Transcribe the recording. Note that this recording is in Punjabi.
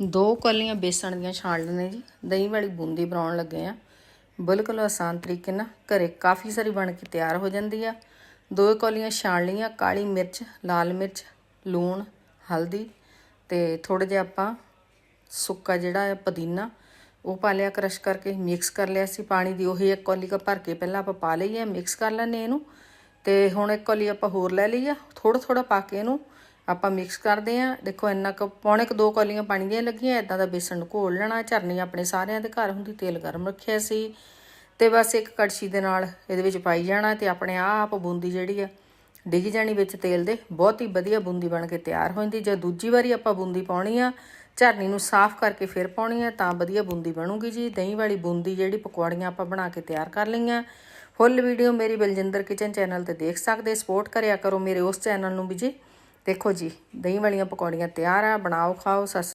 ਦੋ ਕੌਲੀਆਂ ਬੇਸਣ ਦੀਆਂ ਛਾਣ ਲੈਣੇ ਜੀ। ਦਹੀਂ ਵਾਲੀ ਬੂੰਦੀ ਬਣਾਉਣ ਲੱਗੇ ਆ। ਬਿਲਕੁਲ ਆਸਾਨ ਤਰੀਕੇ ਨਾਲ ਘਰੇ ਕਾਫੀ ਸਾਰੀ ਬਣ ਕੇ ਤਿਆਰ ਹੋ ਜਾਂਦੀ ਆ। ਦੋ ਕੌਲੀਆਂ ਛਾਣ ਲਈਆਂ, ਕਾਲੀ ਮਿਰਚ, ਲਾਲ ਮਿਰਚ, ਲੂਣ, ਹਲਦੀ ਤੇ ਥੋੜਾ ਜਿਹਾ ਆਪਾਂ ਸੁੱਕਾ ਜਿਹੜਾ ਹੈ ਪੁਦੀਨਾ, ਉਹ ਪਾ ਲਿਆ ਕ੍ਰਸ਼ ਕਰਕੇ, ਮਿਕਸ ਕਰ ਲਿਆ ਸੀ ਪਾਣੀ ਦੀ। ਉਹੀ ਇੱਕ ਕੌਲੀ ਕ ਭਰ ਕੇ ਪਹਿਲਾਂ ਆਪਾਂ ਪਾ ਲਈ ਹੈ ਮਿਕਸ ਕਰ ਲੈਣੇ ਇਹਨੂੰ ਤੇ ਹੁਣ ਇੱਕ ਕੌਲੀ ਆਪਾਂ ਹੋਰ ਲੈ ਲਈ ਆ। ਥੋੜਾ ਥੋੜਾ ਪਾ ਕੇ ਇਹਨੂੰ ਆਪਾਂ ਮਿਕਸ ਕਰਦੇ ਆ ਦੇਖੋ, ਇੰਨਾ ਕੁ ਪੌਣੇ ਕੁ ਦੋ ਕੌਲੀਆਂ ਪਾਣੀ ਦੀਆਂ ਲੱਗੀਆਂ ਇਦਾਂ ਦਾ ਬੇਸਣ ਨੂੰ ਘੋਲ ਲੈਣਾ, ਝਰਨੀ ਆਪਣੇ ਸਾਰਿਆਂ ਦੇ ਘਰ ਹੁੰਦੀ, ਤੇਲ ਗਰਮ ਰੱਖਿਆ ਸੀ। ਤੇ ਬਸ ਇੱਕ ਕੜਛੀ ਦੇ ਨਾਲ ਇਹਦੇ ਵਿੱਚ ਪਾਈ ਜਾਣਾ ਤੇ ਆਪਣੇ ਆਪ ਬੂੰਦੀ ਜਿਹੜੀ ਆ, ਡਿੱਗ ਜਾਣੀ ਵਿੱਚ ਤੇਲ ਦੇ। ਬਹੁਤ ਹੀ ਵਧੀਆ ਬੂੰਦੀ ਬਣ ਕੇ ਤਿਆਰ ਹੋ ਜਾਂਦੀ ਜੇ ਦੂਜੀ ਵਾਰੀ ਆਪਾਂ ਬੂੰਦੀ ਪਾਉਣੀ ਆ, ਝਰਨੀ ਨੂੰ ਸਾਫ਼ ਕਰਕੇ ਫਿਰ ਪਾਉਣੀ ਆ, ਤਾਂ ਵਧੀਆ ਬੂੰਦੀ ਬਣੂਗੀ ਜੀ। ਦਹੀਂ ਵਾਲੀ ਬੂੰਦੀ ਜਿਹੜੀ ਪਕੌੜੀਆਂ ਆਪਾਂ ਬਣਾ ਕੇ ਤਿਆਰ ਕਰ ਲਈਆਂ। ਫੁੱਲ ਵੀਡੀਓ ਮੇਰੀ ਬਲਜਿੰਦਰ ਕਿਚਨ ਚੈਨਲ ਤੇ ਦੇਖ ਸਕਦੇ, ਸਪੋਰਟ ਕਰਿਆ ਕਰੋ ਮੇਰੇ ਉਸ ਚੈਨਲ ਨੂੰ ਵੀ ਜੀ। ਦੇਖੋ ਜੀ ਦਹੀਂ ਵਾਲੀਆਂ ਪਕੌੜੀਆਂ ਤਿਆਰ ਆ ਬਣਾਓ ਖਾਓ ਸਤਿ